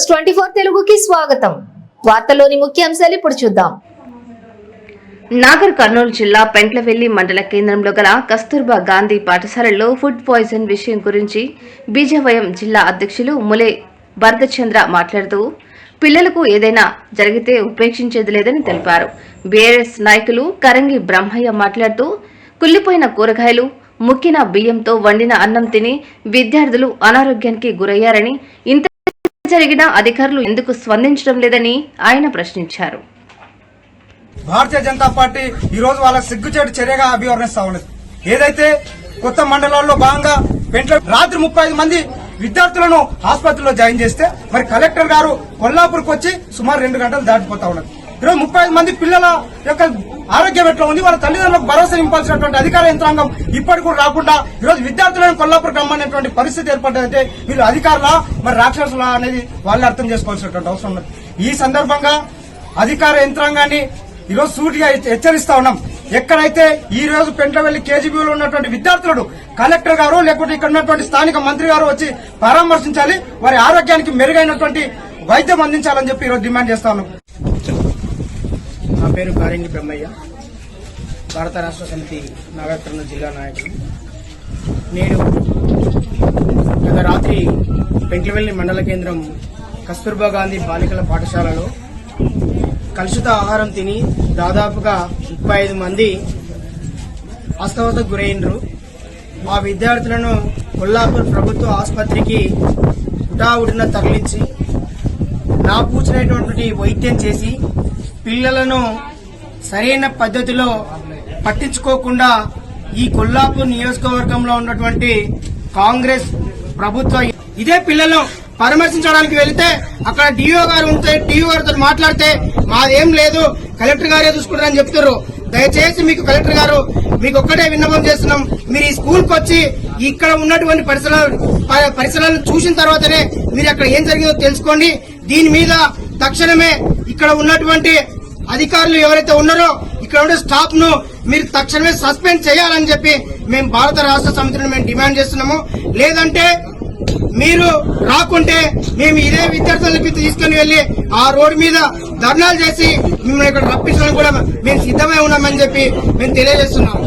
News twenty four తెలుగుకి స్వాగతం. వార్తల్లోని ముఖ్యాంశాలు ఇప్పుడు చూద్దాం. నాగర్ కర్నూలు జిల్లా పెంట్లవెల్లి మండల కేంద్రంలో గల కస్తూర్బా గాంధీ పాఠశాలలో ఫుడ్ పాయిజన్ విషయం గురించి బీజవయం జిల్లా అధ్యక్షులు ములే భరతచంద్ర మాట్లాడుతూ పిల్లలకు ఏదైనా జరిగితే ఉపేక్షించేది లేదని తెలిపారు. బీఆర్ఎస్ నాయకులు కరంగి బ్రహ్మయ్య మాట్లాడుతూ కుళ్ళిపోయిన కూరగాయలు ముక్కిన బియ్యంతో వండిన అన్నం తిని విద్యార్థులు అనారోగ్యానికి గురయ్యారని ఇంత జరిగినా అధికారులు ఎందుకు స్పందించడం లేదని ఆయన ప్రశ్నించారు. భారతీయ జనతా పార్టీ ఈ రోజు వాళ్ళ సిగ్గుచేటు చర్యగా అభివర్ణిస్తా ఉన్నది. ఏదైతే కొత్త మండలాల్లో భాగంగా పెంట్ల రాత్రి ముప్పై ఐదు మంది విద్యార్థులను ఆసుపత్రిలో జాయిన్ చేస్తే మరి కలెక్టర్ గారు కొల్లాపూర్కి వచ్చి సుమారు రెండు గంటలు దాటిపోతా ఉన్నది. ఈరోజు ముప్పై ఐదు మంది పిల్లల యొక్క ఆరోగ్యం ఎట్లా ఉంది? వాళ్ళ తల్లిదండ్రులకు భరోసా నింపాల్సినటువంటి అధికార యంత్రాంగం ఇప్పటికి కూడా రాకుండా ఈరోజు విద్యార్థులను కొల్లాపురం రమ్మనేటువంటి పరిస్థితి ఏర్పడ్డదంటే వీళ్ళు అధికారులా మరి రాక్షసులా అనేది వాళ్ళు అర్థం చేసుకోవాల్సినటువంటి అవసరం ఉన్నది. ఈ సందర్భంగా అధికార యంత్రాంగాన్ని ఈరోజు సూటిగా హెచ్చరిస్తా ఉన్నాం. ఎక్కడైతే ఈ రోజు పెంట్లవెల్లి కేజీబీలో ఉన్నటువంటి విద్యార్థులు కలెక్టర్ గారు లేకుంటే ఇక్కడ ఉన్నటువంటి స్థానిక మంత్రి గారు వచ్చి పరామర్శించాలి వారి ఆరోగ్యానికి మెరుగైనటువంటి వైద్యం అందించాలని చెప్పి ఈరోజు డిమాండ్ చేస్తా ఉన్నాం. నా పేరు కారింగి బ్రహ్మయ్య. భారత రాష్ట్ర సమితి నాగర్కర్నూలు జిల్లా నాయకుడు. నేడు గత రాత్రి పెంట్లవెల్లి మండల కేంద్రం కస్తూర్బా గాంధీ బాలికల పాఠశాలలో కలుషిత ఆహారం తిని దాదాపుగా ముప్పై ఐదు మంది అస్తవతకు గురైనరు. ఆ విద్యార్థులను కొల్లాపూర్ ప్రభుత్వ ఆసుపత్రికి ఉటావుడిన తరలించి నా పూచినటువంటి వైద్యం చేసి పిల్లలను సరైన పద్ధతిలో పట్టించుకోకుండా ఈ కొల్లాపూర్ నియోజకవర్గంలో ఉన్నటువంటి కాంగ్రెస్ ప్రభుత్వ ఇదే పిల్లలను పరామర్శించడానికి వెళితే అక్కడ డిఓ గారు ఉంటే డిఓ గారితో మాట్లాడితే మాదేం లేదు కలెక్టర్ గారే చూసుకుంటారని చెప్తారు దయచేసి మీకు కలెక్టర్ గారు మీకు ఒక్కటే విన్నపం చేస్తున్నాం. మీరు ఈ స్కూల్కి వచ్చి ఇక్కడ ఉన్నటువంటి పరిసరాలు పరిసరాలను చూసిన తర్వాతనే మీరు అక్కడ ఏం జరిగిందో తెలుసుకోండి. దీని మీద తక్షణమే ఇక్కడ ఉన్నటువంటి అధికారులు ఎవరైతే ఉన్నారో ఇక్కడ ఉండే స్టాఫ్ను మీరు తక్షణమే సస్పెండ్ చేయాలని చెప్పి మేము భారత రాష్ట్ర సమితిని మేము డిమాండ్ చేస్తున్నాము. లేదంటే మీరు రాకుంటే మేము ఇదే విద్యార్థులకి తీసుకుని వెళ్ళి ఆ రోడ్డు మీద ధర్నాలు చేసి మిమ్మల్ని ఇక్కడ రప్పించడానికి కూడా మేము సిద్ధమై ఉన్నామని చెప్పి మేము తెలియజేస్తున్నాము.